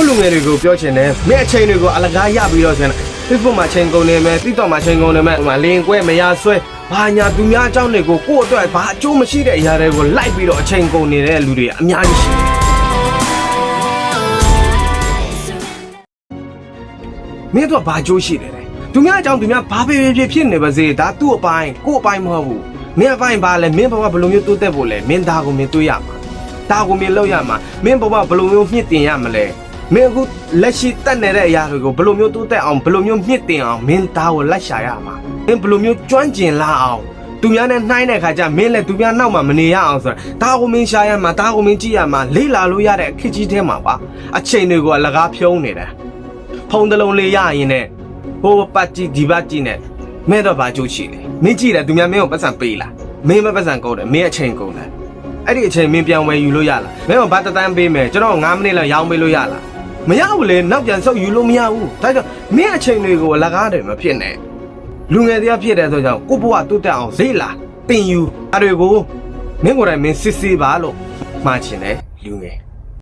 ချို့လူငယ်တွေကိုပြောချင်တယ်မင်းအချိန်တွေကိုအလကားရပြီးတော့ဆိုရင် Facebook မှာချိန်ကုန်နေမယ် TikTok မှာချိန်ကုန်နေမယ်ဟိုမှာလင်ကွဲမရဆွဲဘာညာသူများအကြောင်းတွေကိုကိုယ့်အတွက်ဘာအကျိုးမရှိတဲ့အရာတွေကိုလိုက်ပြီးတော့အချိန်ကုန်နေတဲ့လူတွေအများကြီးရှိတယ်မင်းတို့ကဘာအကျိုးရှိတယ်လဲသူများအကြောင်းသူများဘာပဲပဲဖြစ်ဖြစ်နေပါစေဒါသူ့အပိုင်းကိုယ့်အပိုင်းမဟုတ်ဘူးမင်းအပိုင်းဘာလဲမင်းဘဝဘယ်လိုမျိုးတိုးတက်ဖို့လဲမင်းဒါကိုမင်းတွေးရမှာဒါကိုမင်းလုပ်ရမှာမင်းဘဝဘယ်လိုမျိုးမြင့်တင်ရမလဲ မင်းအခုလက်ရှိတက်နေတဲ့အရာတွေကိုဘယ်လိုမျိုးတိုးတက်အောင်ဘယ်လိုမျိုးမြင့်တင်အောင်မင်းဒါကိုလိုက်ရှာရမှာမင်းဘယ်လိုမျိုးကျွမ်းကျင်လာအောင်သူများနဲ့နှိုင်းတဲ့ခါကျမင်းလည်းသူများနောက်မှာမနေရအောင်ဆိုတာဒါကိုမင်းရှာရမှာဒါကိုမင်းကြည့်ရမှာလေးလာလို့ရတဲ့အခက်ကြီးထဲမှာပါအချိန်တွေကိုအလကားဖြုံးနေတယ်ဖုံးတစ်လုံးလေးရရင်နဲ့ဟိုပတ်ကြည့်ဒီပတ်ကြည့်နဲ့မဲတော့ဘာကြိုးရှိလဲမင်းကြည့်တယ်သူများမင်းကိုပတ်စံပေးလားမင်းမပတ်စံကုန်တယ်မင်းအချိန်ကုန်တယ်အဲ့ဒီအချိန်မင်းပြန်ဝယ်ယူလို့ရလားမင်းကဘာတတန်းပေးမယ်ကျွန်တော်9မိနစ်လောက်ရောင်းပေးလို့ရလား မရဘူးလေနောက်ပြန်ဆုပ်ယူလို့မရဘူးဒါကြောင့်မင်းအချိန်တွေကိုအလကားတယ်မဖြစ်နဲ့လူငယ်တရားဖြစ်တဲ့ဆိုကြောင့်ကိုဘွားတုတ်တက်အောင်ဈေးလာတင်ယူအဲ့တွေကိုမင်းကိုယ်တိုင်မင်းစစ်စစ်ပါလို့မှားချင်တယ်လူငယ်